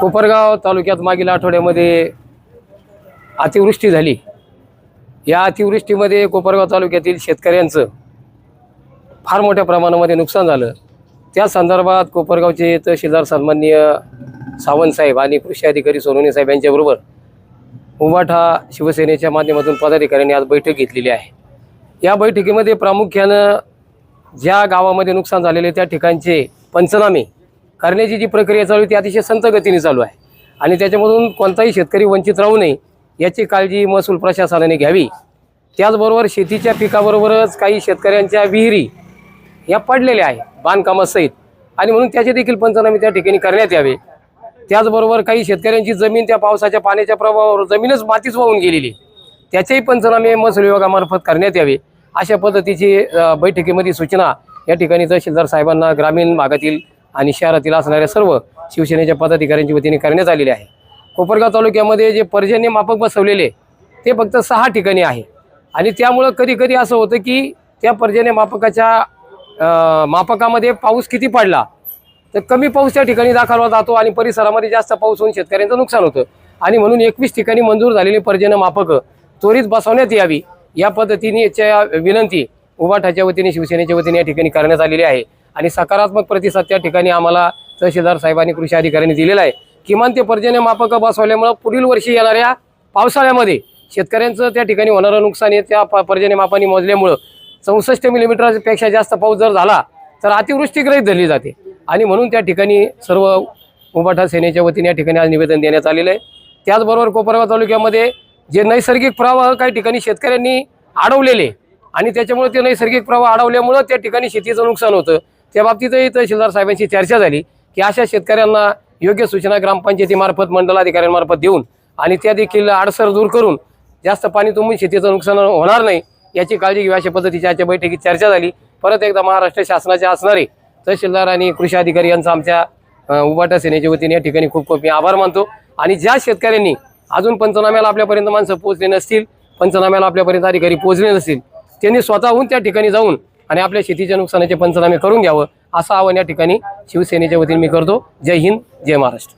कोपरगाव तालुक्यात मागील आठवड्यामध्ये अतिवृष्टी झाली. या अतिवृष्टीमध्ये कोपरगाव तालुक्यातील शेतकऱ्यांचं फार मोठ्या प्रमाणामध्ये नुकसान झालं. त्या संदर्भात कोपरगावचे तहसीलदार सन्माननीय सावंतसाहेब आणि कृषी अधिकारी सोनवणे साहेब यांच्याबरोबर उबाठा शिवसेनेच्या माध्यमातून पदाधिकाऱ्यांनी आज बैठक घेतलेली आहे. या बैठकीमध्ये प्रामुख्यानं ज्या गावामध्ये नुकसान झालेले त्या ठिकाणचे पंचनामे करण्याची जी प्रक्रिया चालू आहे ती अतिशय संत गतीने चालू आहे. आणि त्याच्यामधून कोणताही शेतकरी वंचित राहू नये याची काळजी महसूल प्रशासनाने घ्यावी. त्याचबरोबर शेतीच्या पिकाबरोबरच काही शेतकऱ्यांच्या विहिरी या पडलेल्या आहे बांधकामासहित आणि म्हणून त्याचे देखील पंचनामे त्या ठिकाणी करण्यात यावे. त्याचबरोबर काही शेतकऱ्यांची जमीन त्या पावसाच्या पाण्याच्या प्रभावावर जमीनच मातीच वाहून गेलेली आहे. त्याचेही पंचनामे महसूल विभागामार्फत करण्यात यावे. अशा पद्धतीची बैठकीमध्ये सूचना या ठिकाणी तहसीलदार साहेबांना ग्रामीण भागातील आणि शहरातील असणाऱ्या सर्व शिवसेनेच्या पदाधिकाऱ्यांच्या वतीने करण्यात आलेले आहे. कोपरगाव तालुक्यामध्ये जे पर्जन्य मापक बसवलेले ते फक्त सहा ठिकाणी आहे. आणि त्यामुळं कधी कधी असं होतं की त्या पर्जन्य मापकाच्या मापकामध्ये पाऊस किती पडला तर कमी पाऊस त्या ठिकाणी दाखवला जातो आणि परिसरामध्ये जास्त पाऊस होऊन शेतकऱ्यांचं नुकसान होतं. आणि म्हणून एकवीस ठिकाणी मंजूर झालेली पर्जन्य मापकं त्वरित बसवण्यात यावी या पद्धतीने याच्या विनंती उभाठाच्या वतीने शिवसेनेच्या वतीने या ठिकाणी करण्यात आलेली आहे. आणि सकारात्मक प्रतिसाद त्या ठिकाणी आम्हाला तहसीलदार साहेबांनी कृषी अधिकाऱ्यांनी दिलेला आहे. किमान ते पर्जन्य मापकं बसवल्यामुळं पुढील वर्षी येणाऱ्या पावसाळ्यामध्ये शेतकऱ्यांचं त्या ठिकाणी होणारं नुकसान हे त्या प- पर्जन्य मापाने मोजल्यामुळं चौसष्ट मिलीमीटरपेक्षा जास्त पाऊस जर झाला तर अतिवृष्टी धरली जाते. आणि म्हणून त्या ठिकाणी सर्व उबाठा सेनेच्या वतीने या ठिकाणी आज निवेदन देण्यात आलेलं आहे. त्याचबरोबर कोपरगाव तालुक्यामध्ये जे नैसर्गिक प्रवाह काही ठिकाणी शेतकऱ्यांनी अडवलेले आणि त्याच्यामुळे ते नैसर्गिक प्रवाह अडवल्यामुळं त्या ठिकाणी शेतीचं नुकसान होतं. त्या बाबतीतही तहसीलदार साहेबांशी चर्चा झाली की अशा शेतकऱ्यांना योग्य सूचना ग्रामपंचायतीमार्फत मंडलाधिकाऱ्यांमार्फत देऊन आणि त्या देखील अडसर दूर करून जास्त पाणी तुंबून शेतीचं नुकसान होणार नाही याची काळजी घेऊ अशा पद्धतीची आजच्या बैठकीत चर्चा झाली. परत एकदा महाराष्ट्र शासनाचे असणारे तहसीलदार आणि कृषी अधिकारी यांचा आमच्या अ, उबाटा सेनेच्या वतीने या ठिकाणी खूप खूप मी आभार मानतो. आणि ज्या शेतकऱ्यांनी अजून पंचनाम्याला आपल्यापर्यंत माणसं पोहोचले नसतील पंचनाम्याला आपल्यापर्यंत अधिकारी पोहोचले नसतील त्यांनी स्वतःहून त्या ठिकाणी जाऊन आणि आपल्या शेतीच्या नुकसानाचे पंचनामे करून घ्यावं असं आवाहन या ठिकाणी शिवसेनेच्या वतीने मी करतो. जय हिंद जय महाराष्ट्र.